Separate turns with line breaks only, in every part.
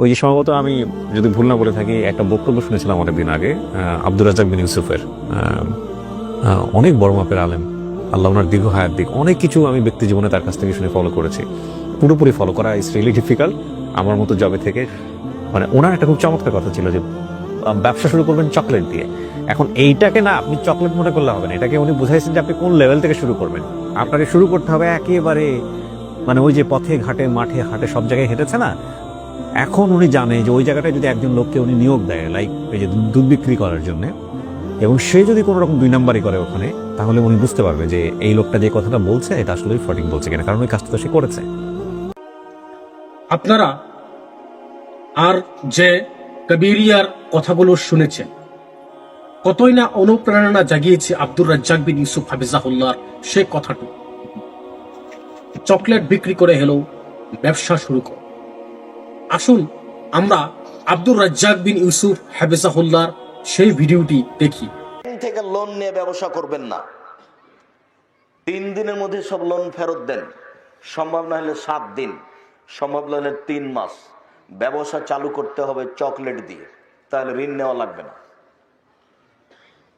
ওই যে সম্ভবত আমি যদি ভুল না বলে থাকি একটা বক্তব্য শুনেছিলাম অনেকদিন আগে আহ, আব্দুর রাজাক বিন ইউসুফের। অনেক বড় মাপের আলেম। আল্লাহ ওনার দীর্ঘ হায়াত দিক। অনেক কিছু আমি ব্যক্তি জীবনে তার কাছ থেকে শুনে ফলো করেছি। পুরোপুরি ফলো করা ইস রিয়েলি ডিফিকাল্ট আমার মতো জবে থেকে মানে ওনার একটা খুব চমৎকার কথা ছিল যে ব্যবসা শুরু করবেন চকলেট দিয়ে। এখন এইটাকে না আপনি চকলেট মনে করলে হবে না। এটাকে উনি বুঝাইছেন যে আপনি কোন লেভেল থেকে শুরু করবেন। আপনাকে শুরু করতে হবে একেবারে মানে ওই যে পথে ঘাটে মাঠে হাটে সব জায়গায় হেঁটেছে না? এখন উনি জানে যে ওই জায়গাটায় যদি একজন লোককে উনি নিয়োগ দেয় লাইক এই যে দুধ বিক্রি করার জন্য, এবং সে যদি কোনো রকম দুই নাম্বারই করে ওখানে, তাহলে উনি বুঝতে পারবে যে এই লোকটা যে কথাটা বলছে, এটা আসলে সঠিক বলছে কিনা, কারণ ওই কাজটা সে করেছে।
আপনারা আর যে কবিরিয়ার কথাগুলো শুনেছেন, কতই না অনুপ্রেরণা জাগিয়েছে আব্দুর রাজ্জাক বিন ইউসুফ হাফিজাহুল্লাহর সে কথাটু চকলেট বিক্রি করে হলেও ব্যবসা শুরু কর। আসুন আমরা আব্দুর রাজ্জাক বিন ইউসুফ হাফিজাহুল্লাহর সেই ভিডিওটি দেখি।
থেকে লোন নিয়ে ব্যবসা করবেন না। তিন দিনের মধ্যে সব লোন ফেরত দেন। সম্ভব না হলে সাত দিন, সম্ভব না হলে তিন মাস। ব্যবসা চালু করতে হবে চকলেট দিয়ে। তাহলে ঋণ নেওয়া লাগবে না।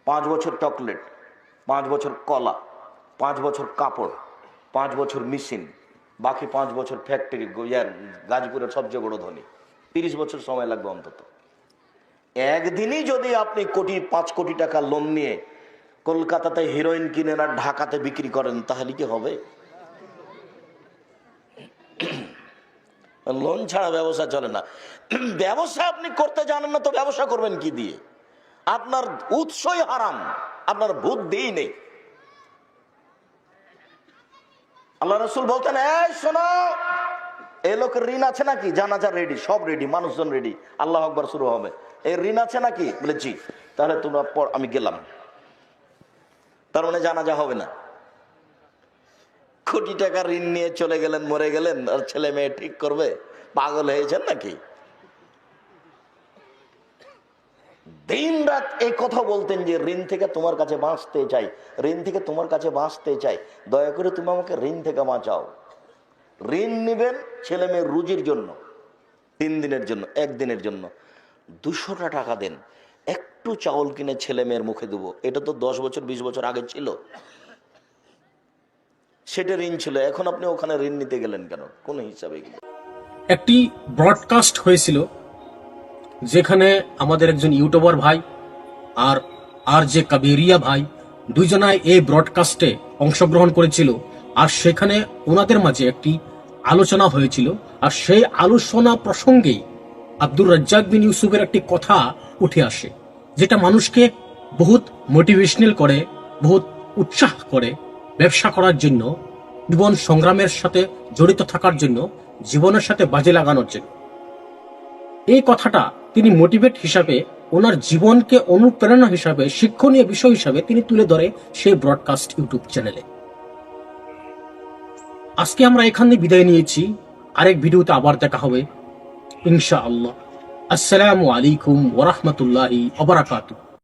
পাঁচ বছর চকলেট পাঁচ বছর কলা, পাঁচ বছর কাপড়, পাঁচ বছর মেশিন বাকি পাঁচ বছর ফ্যাক্টরি গাজপুরের সবচেয়ে বড় ধনী। তিরিশ বছর সময় লাগবে অন্তত। একদিনই যদি আপনি কোটি, পাঁচ কোটি টাকা লোন নিয়ে কলকাতাতে হিরোইন কিনেন আর ঢাকাতে বিক্রি করেন, তাহলে কি হবে? লোন ছাড়া ব্যবসা চলে না। ব্যবসা আপনি করতে জানেন না, তো ব্যবসা করবেন কি দিয়ে? আপনার উৎসই হারাম, আপনার বুদ্ধিই নেই। আল্লাহ রসুল বলতেন, এই শোনো এ লোকের ঋণ আছে নাকি? জানাজা রেডি সব রেডি মানুষজন রেডি আল্লাহ আকবর শুরু হবে। এই ঋণ আছে নাকি? বলে, জি। তাহলে তোমরা পর, আমি গেলাম। তার মানে জানা যা হবে না। কোটি টাকা ঋণ নিয়ে চলে গেলেন, মরে গেলেন, আর ছেলে মেয়ে ঠিক করবে? পাগল হয়েছেন নাকি? দিন রাত এই কথা বলতেন যে ঋণ থেকে তোমার কাছে বাঁচতে চাই, ঋণ থেকে তোমার কাছে বাঁচতে চাই, দয়া করে তুমি আমাকে ঋণ থেকে বাঁচাও। ঋণ নেবেন ছেলে মেয়ের রুজির জন্য, তিন দিনের জন্য একদিনের জন্য। দুশোটা টাকা দেন, একটু চাউল কিনে ছেলে মেয়ের মুখে দেবো। এটা তো দশ বছর, বিশ বছর আগে ছিল। সেটা ঋণ ছিল, এখন আপনি ওখানে ঋণ নিতে গেলেন কেন? কোন হিসাবে
একটি ব্রডকাস্ট হয়েছিল যেখানে আমাদের একজন ইউটিউবার ভাই আর আর যে কাবেরিয়া ভাই দুইজনায় এই ব্রডকাস্টে অংশগ্রহণ করেছিল। আর সেখানে ওনাদের মাঝে একটি আলোচনা হয়েছিল। আর সেই আলোচনা প্রসঙ্গেই আব্দুর রাজ্জাক বিন ইউসুফের একটি কথা উঠে আসে, যেটা মানুষকে বহুত মোটিভেশনাল করে, বহুত উৎসাহ করে ব্যবসা করার জন্য, জীবন সংগ্রামের সাথে জড়িত থাকার জন্য, জীবনের সাথে বাজে লাগানোর জন্য। এই কথাটা তিনি মোটিভেট হিসাবে, ওনার জীবনকে অনুপ্রেরণা হিসাবে, শিক্ষণীয় বিষয় হিসাবে তিনি তুলে ধরে সেই ব্রডকাস্ট ইউটিউব চ্যানেলে আজকে আমরা এখানে বিদায় নিয়েছি। আরেক ভিডিওতে আবার দেখা হবে। ইনশা আল্লাহ আসসালামু আলাইকুম ওরহমতুল্লাহি অবরাকাতু